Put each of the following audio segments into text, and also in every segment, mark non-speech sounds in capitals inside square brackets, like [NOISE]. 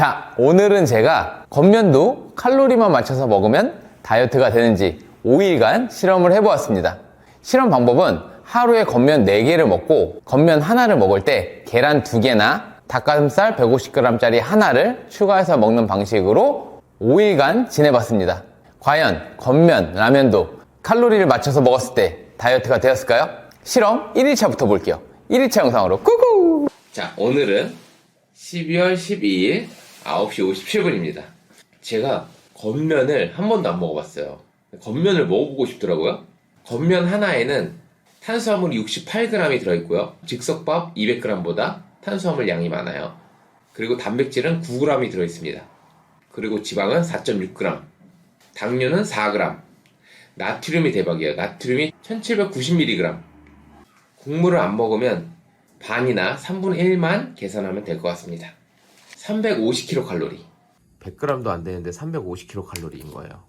자, 오늘은 제가 겉면도 칼로리만 맞춰서 먹으면 다이어트가 되는지 5일간 실험을 해보았습니다. 실험 방법은 하루에 겉면 4개를 먹고 겉면 하나를 먹을 때 계란 2개나 닭가슴살 150g짜리 하나를 추가해서 먹는 방식으로 5일간 지내봤습니다. 과연 겉면, 라면도 칼로리를 맞춰서 먹었을 때 다이어트가 되었을까요? 실험 1일차부터 볼게요. 1일차 영상으로 꾸꾸! 자, 오늘은 12월 12일 9시 57분입니다. 제가 겉면을 한 번도 안 먹어봤어요. 겉면을 먹어보고 싶더라고요. 겉면 하나에는 탄수화물이 68g이 들어있고요. 즉석밥 200g보다 탄수화물 양이 많아요. 그리고 단백질은 9g이 들어있습니다. 그리고 지방은 4.6g, 당류는 4g, 나트륨이 대박이에요. 나트륨이 1790mg. 국물을 안 먹으면 반이나 3분의 1만 계산하면 될 것 같습니다. 350kcal. 100g도 안 되는데 350kcal인 거예요.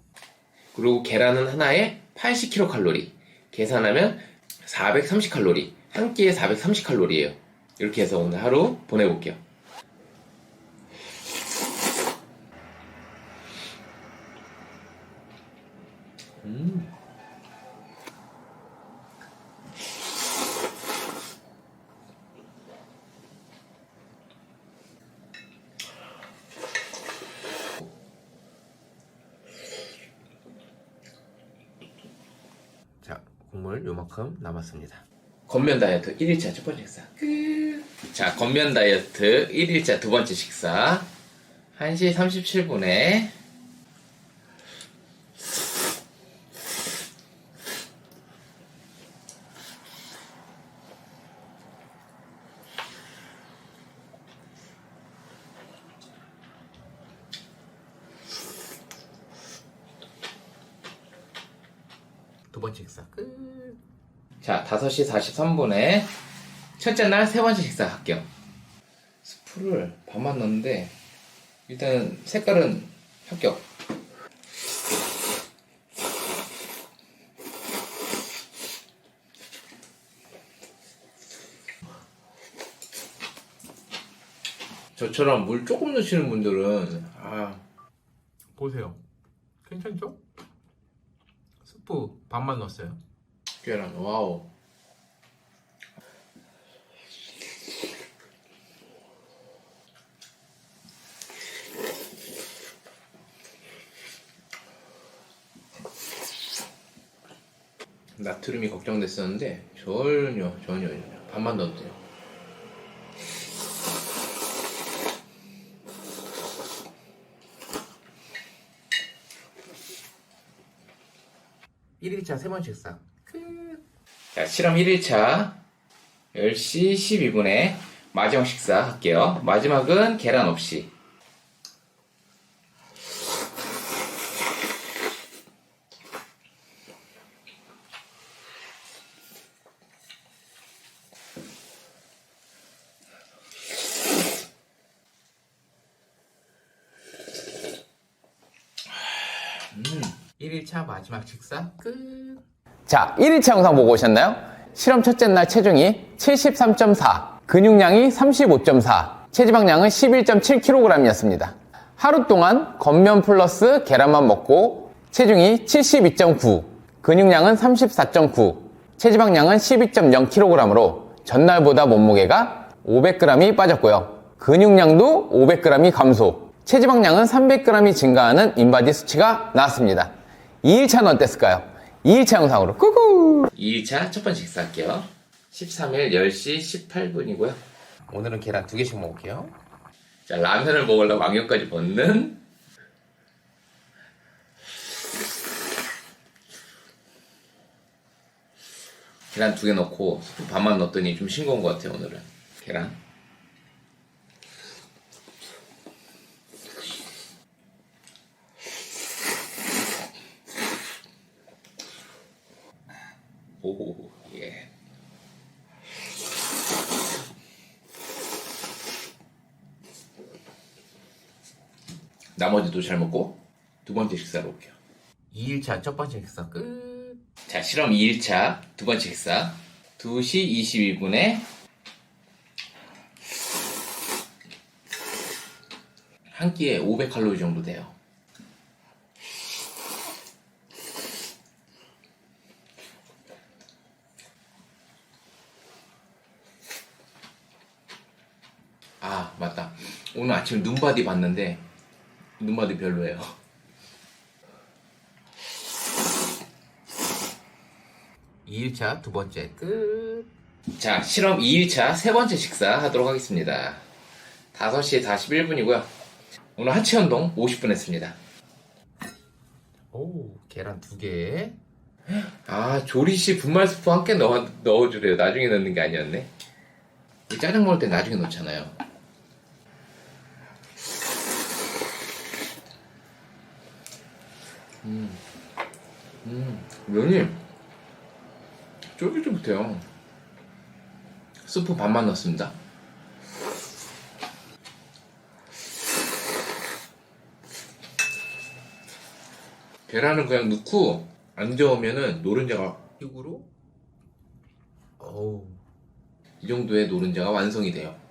그리고 계란은 하나에 80kcal. 계산하면 430칼로리. 한 끼에 430칼로리예요. 이렇게 해서 오늘 하루 보내볼게요. 음. 자, 국물 요 만큼 남았습니다. 겉면 다이어트 1일차 첫 번째 식사 끝. 자, 겉면 다이어트 1일차 두 번째 식사 1시 37분에 두 번째 식사 끝. 자, 5시 43분에 첫째 날 세 번째 식사 할게요. 스프를 반만 넣는데 일단 색깔은 합격. 저처럼 물 조금 넣으시는 분들은 아 보세요. 괜찮죠? 스프 반만 넣었어요. 계란 와우 나트륨이 걱정됐었는데 전혀 전혀 전혀. 반만 넣어도 돼요. 일일차 세 번째 식사. 자, 실험 1일차. 10시 12분에 마지막 식사 할게요. 마지막은 계란 없이. 일일차 마지막 식사 끝. 자, 1일차 영상 보고 오셨나요? 실험 첫째 날 체중이 73.4, 근육량이 35.4, 체지방량은 11.7kg이었습니다. 하루 동안 겉면 플러스 계란만 먹고 체중이 72.9, 근육량은 34.9, 체지방량은 12.0kg으로 전날보다 몸무게가 500g이 빠졌고요. 근육량도 500g이 감소, 체지방량은 300g이 증가하는 인바디 수치가 나왔습니다. 2일차는 어땠을까요? 2일차 영상으로. 꾸꾸 2일차 첫 번째 식사할게요. 13일 10시 18분이고요. 오늘은 계란 두 개씩 먹을게요. 자 라면을 먹으려고 안경까지 벗는 계란 두 개 넣고 스프 반만 넣었더니 좀 싱거운 것 같아요 오늘은. 계란 오, 예. 나머지도 잘 먹고 두 번째 식사로 올게요. 2일차 첫 번째 식사 끝. 자, 실험 2일차 두 번째 식사. 2시 22분에 한 끼에 500칼로리 정도 돼요. 아, 맞다. 오늘 아침 눈바디 봤는데, 눈바디 별로예요. [LAUGHS] 이일차두 번째 끝. 자, 실험 2일차 세 번째 식사 하도록 하겠습니다. 5시 41분이고요. 오늘 하체 운동 50분 했습니다. 오, 계란 두 개. 아, 조리씨 분말 스프 넣어, 넣어주래요. 나중에 넣는 게 아니었네. 이 짜장 먹을 때 나중에 넣잖아요. 음, 음, 면이 쫄깃쫄깃해요. 스프 반만 넣습니다. 계란은 그냥 넣고 안 저으면은 노른자가 식으로 어우 이 정도의 노른자가 완성이 돼요.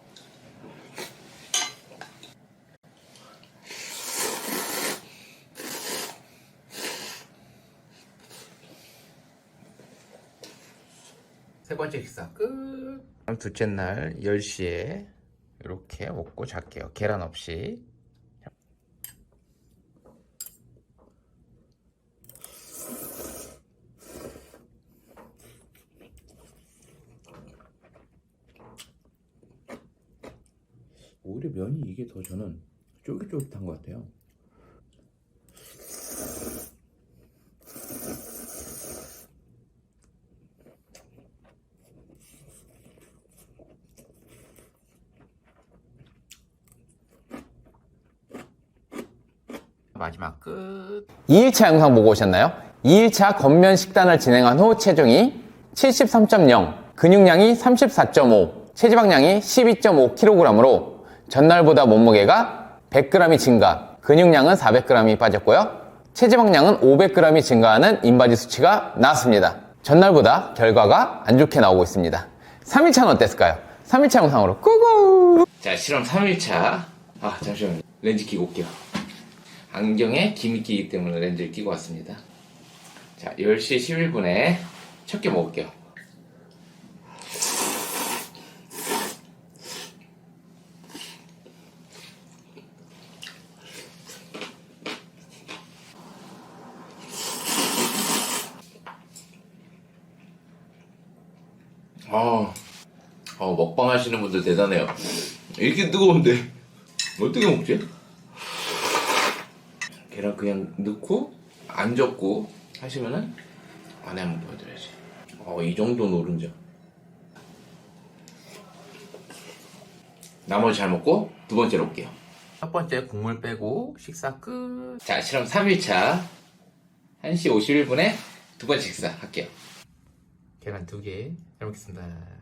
세 번째 식사 끝. 둘째 날 10시에 이렇게 먹고 잘게요. 계란 없이. 오히려 면이 이게 더 저는 쫄깃쫄깃한 것 같아요. 마지막 끝. 2일차 영상 보고 오셨나요? 2일차 겉면 식단을 진행한 후 체중이 73.0, 근육량이 34.5, 체지방량이 12.5kg으로 전날보다 몸무게가 100g이 증가, 근육량은 400g이 빠졌고요. 체지방량은 500g이 증가하는 인바디 수치가 나왔습니다. 전날보다 결과가 안 좋게 나오고 있습니다. 3일차는 어땠을까요? 3일차 영상으로 꾸구! 자, 실험 3일차. 아, 잠시만요. 렌즈 끼고 올게요. 안경에 김이 끼기 때문에 렌즈를 끼고 왔습니다. 자, 10시 11분에 첫 끼 먹을게요. 아, 어, 먹방 하시는 분들 대단해요. 이렇게 뜨거운데 어떻게 먹지? 계란 그냥 넣고 안 젓고 하시면은 안에 한번 보여드려야지. 어, 이 정도 노른자. 나머지 잘 먹고 두 번째로 올게요. 첫 번째 국물 빼고 식사 끝. 자, 실험 3일차 1시 51분에 두 번째 식사 할게요. 계란 두 개. 잘 먹겠습니다.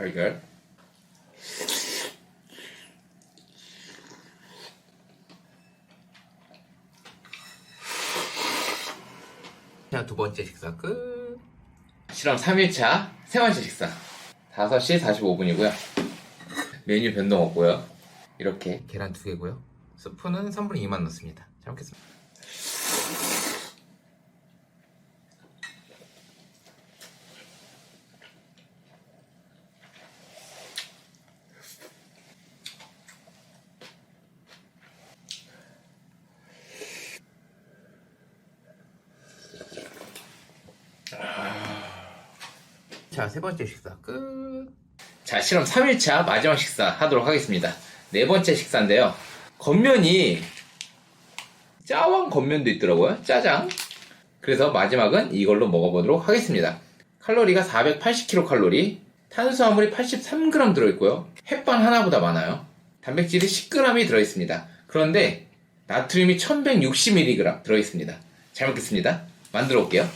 Very good. 자, 두 번째 식사 끝. 실험 3일차 세 번째 식사. 5시 45분이고요. 메뉴 변동 없고요. 이렇게 계란 두 개고요. 스프는 3분의 2만 넣습니다. 잘 먹겠습니다. 자, 세 번째 식사 끝. 자, 실험 3일차 마지막 식사 하도록 하겠습니다. 네 번째 식사인데요. 겉면이 짜왕 겉면도 있더라고요. 짜장. 그래서 마지막은 이걸로 먹어보도록 하겠습니다. 칼로리가 480kcal, 탄수화물이 83g 들어있고요. 햇반 하나보다 많아요. 단백질이 10g이 들어있습니다. 그런데 나트륨이 1160mg 들어있습니다. 잘 먹겠습니다. 만들어 볼게요.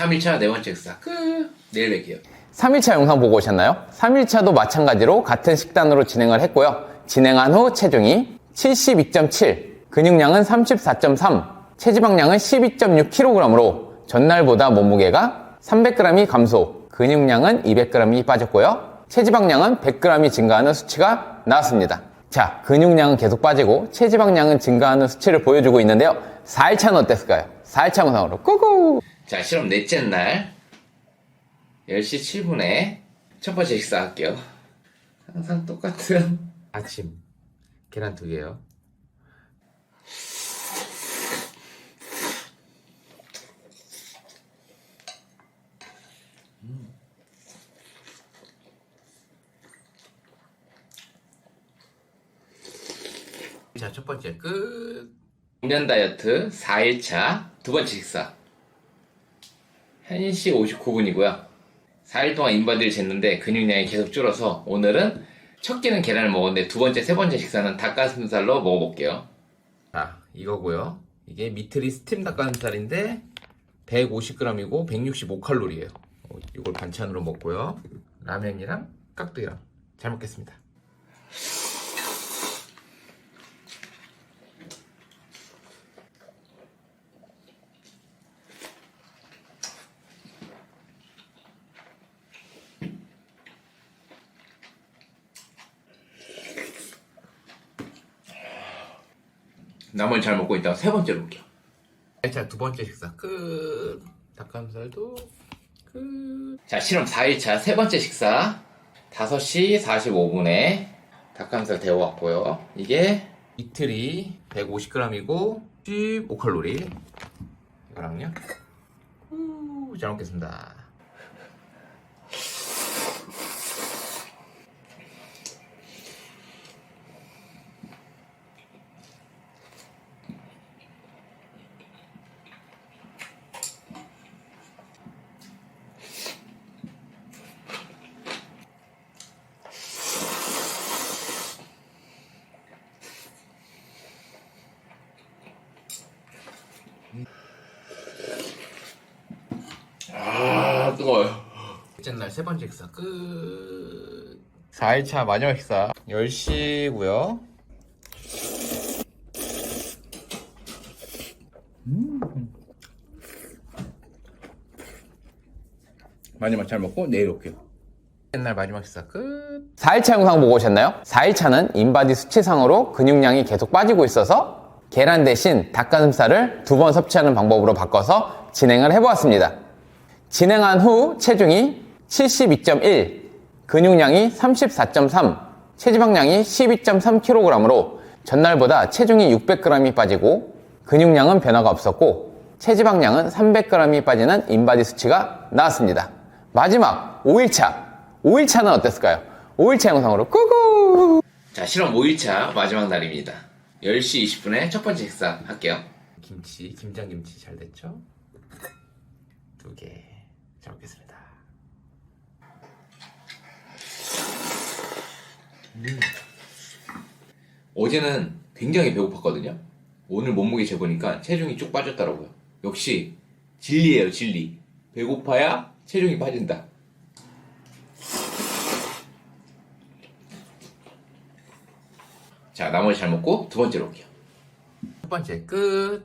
3일차 네 번째 식사 끝. 내일 뵐게요. 3일차 영상 보고 오셨나요? 3일차도 마찬가지로 같은 식단으로 진행을 했고요. 진행한 후 체중이 72.7, 근육량은 34.3, 체지방량은 12.6kg으로 전날보다 몸무게가 300g이 감소, 근육량은 200g이 빠졌고요. 체지방량은 100g이 증가하는 수치가 나왔습니다. 자, 근육량은 계속 빠지고 체지방량은 증가하는 수치를 보여주고 있는데요. 4일차는 어땠을까요? 4일차 영상으로 꾸꾸! 자, 실험 넷째 날 10시 7분에 첫 번째 식사 할게요. 항상 똑같은 [LAUGHS] 아침 계란 두 개요. 음. 자, 첫 번째 끝. 면 다이어트 4일차 두 번째 식사. 1시 59분이고요. 4일 동안 인바디를 쟀는데 근육량이 계속 줄어서 오늘은 첫 끼는 계란을 먹었는데 두 번째, 세 번째 식사는 닭가슴살로 먹어볼게요. 자, 이거고요. 이게 미트리 스팀 닭가슴살인데 150g이고 165칼로리예요. 이걸 반찬으로 먹고요. 라면이랑 깍두기랑 잘 먹겠습니다. 나머지 잘 먹고 있다가 세 번째로 올게요. 자, 두 번째 식사 끝. 닭가슴살도 끝. 자, 실험 4일차 세 번째 식사. 5시 45분에 닭가슴살 데워왔고요. 이게 이틀이 150g이고 15칼로리. 이거랑요. 후, 잘 먹겠습니다. 아, 뜨거워요. 첫째 날 세 번째 식사 끝. 4일차 마지막 식사 10시고요. 마지막 잘 먹고 내일 올게요. 옛날 마지막 식사 끝. 4일차 영상 보고 오셨나요? 4일차는 인바디 수치상으로 근육량이 계속 빠지고 있어서 계란 대신 닭가슴살을 두 번 섭취하는 방법으로 바꿔서 진행을 해보았습니다. 진행한 후 체중이 72.1, 근육량이 34.3, 체지방량이 12.3kg으로 전날보다 체중이 600g이 빠지고 근육량은 변화가 없었고 체지방량은 300g이 빠지는 인바디 수치가 나왔습니다. 마지막 5일차. 5일차는 어땠을까요? 5일차 영상으로 꾸꾸! 자, 실험 5일차 마지막 날입니다. 10시 20분에 첫 번째 식사 할게요. 김치, 김장김치 잘 됐죠? 두 개. 잘 먹겠습니다. 음. 어제는 굉장히 배고팠거든요. 오늘 몸무게 재보니까 체중이 쭉 빠졌더라고요. 역시 진리예요, 진리. 배고파야 체중이 빠진다. 자, 나머지 잘 먹고 두 번째로 올게요. 첫 번째 끝.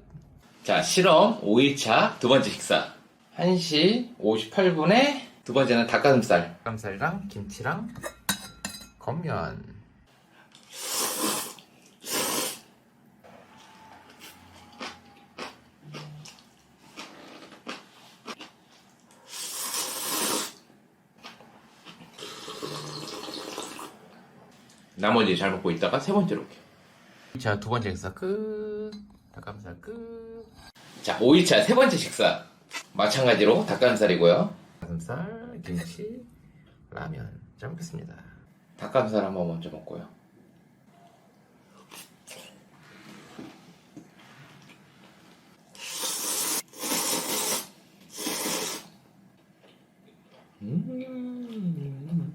자, 실험 5일차 두 번째 식사. 1시 58분에 두 번째는 닭가슴살. 닭가슴살이랑 김치랑 겉면. 나머지 잘 먹고 있다가 세 번째로 올게요. 자, 두 번째 식사 끝. 닭가슴살 끝. 자, 5일차 세 번째 식사. 마찬가지로 닭가슴살이고요. 닭가슴살, 김치, 라면. 잘 먹겠습니다. 닭가슴살 한번 먼저 먹고요. 음.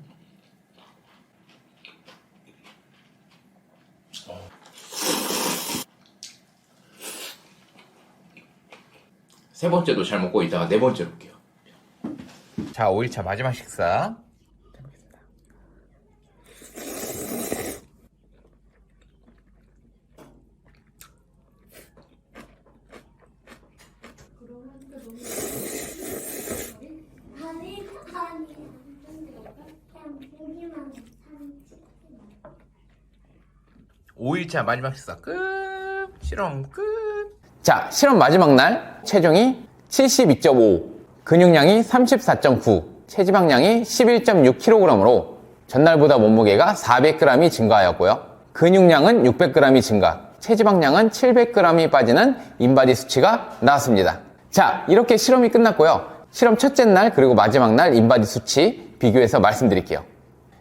세 번째도 잘 먹고 있다가 네 번째로 올게요. 자, 5일차 마지막 식사. 아니, 아니, 그냥 보기만 참지. 5일차 마지막 식사 끝. 실험 끝. 자, 실험 마지막 날 체중이 72.5, 근육량이 34.9, 체지방량이 11.6kg으로 전날보다 몸무게가 400g이 증가하였고요. 근육량은 600g이 증가, 체지방량은 700g이 빠지는 인바디 수치가 나왔습니다. 자, 이렇게 실험이 끝났고요. 실험 첫째 날 그리고 마지막 날 인바디 수치 비교해서 말씀드릴게요.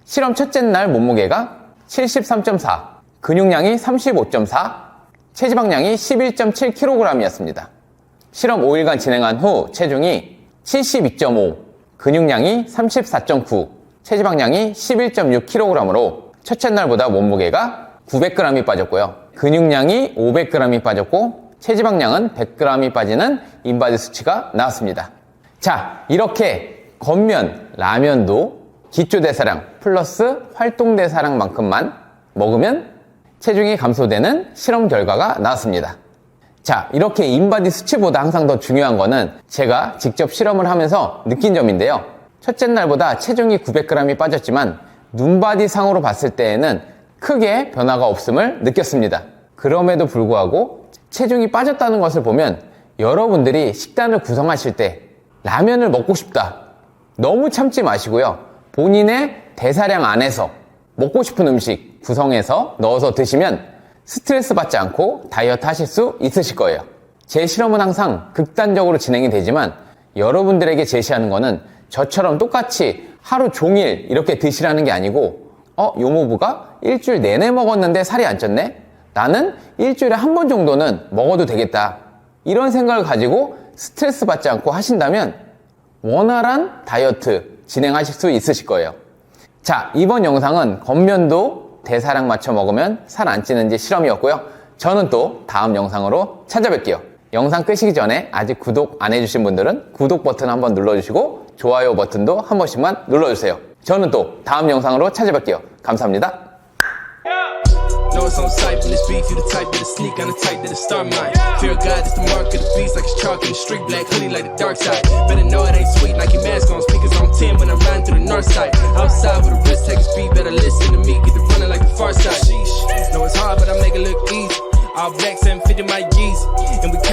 실험 첫째 날 몸무게가 73.4, 근육량이 35.4, 체지방량이 11.7kg이었습니다. 실험 5일간 진행한 후 체중이 72.5, 근육량이 34.9, 체지방량이 11.6kg으로 첫째 날보다 몸무게가 900g이 빠졌고요. 근육량이 500g이 빠졌고 체지방량은 100g이 빠지는 인바디 수치가 나왔습니다. 자, 이렇게 겉면, 라면도 기초대사량 플러스 활동대사량만큼만 먹으면 체중이 감소되는 실험 결과가 나왔습니다. 자, 이렇게 인바디 수치보다 항상 더 중요한 거는 제가 직접 실험을 하면서 느낀 점인데요. 첫째 날보다 체중이 900g이 빠졌지만 눈바디 상으로 봤을 때에는 크게 변화가 없음을 느꼈습니다. 그럼에도 불구하고 체중이 빠졌다는 것을 보면 여러분들이 식단을 구성하실 때 라면을 먹고 싶다. 너무 참지 마시고요. 본인의 대사량 안에서 먹고 싶은 음식 구성해서 넣어서 드시면 스트레스 받지 않고 다이어트 하실 수 있으실 거예요. 제 실험은 항상 극단적으로 진행이 되지만 여러분들에게 제시하는 거는 저처럼 똑같이 하루 종일 이렇게 드시라는 게 아니고 어, 요모부가 일주일 내내 먹었는데 살이 안 쪘네? 나는 일주일에 한 번 정도는 먹어도 되겠다. 이런 생각을 가지고 스트레스 받지 않고 하신다면 원활한 다이어트 진행하실 수 있으실 거예요. 자, 이번 영상은 겉면도 대사량 맞춰 먹으면 살 안 찌는지 실험이었고요. 저는 또 다음 영상으로 찾아뵐게요. 영상 끄시기 전에 아직 구독 안 해주신 분들은 구독 버튼 한번 눌러주시고 좋아요 버튼도 한 번씩만 눌러주세요. 저는 또 다음 영상으로 찾아뵐게요. 감사합니다. Know it's on sight when it's beef, you the type that'll sneak on the type that'll start mine. Fear of God is the mark of the beast, like it's chalk in the street, black hoodie like the dark side. Better know it ain't sweet, like your mask on, speakers on 10 when I'm riding through the north side. Outside with a wrist, take a speed, better listen to me, get the running like the far side. Sheesh. Know it's hard, but I make it look easy. All black 750 my G's, and we came.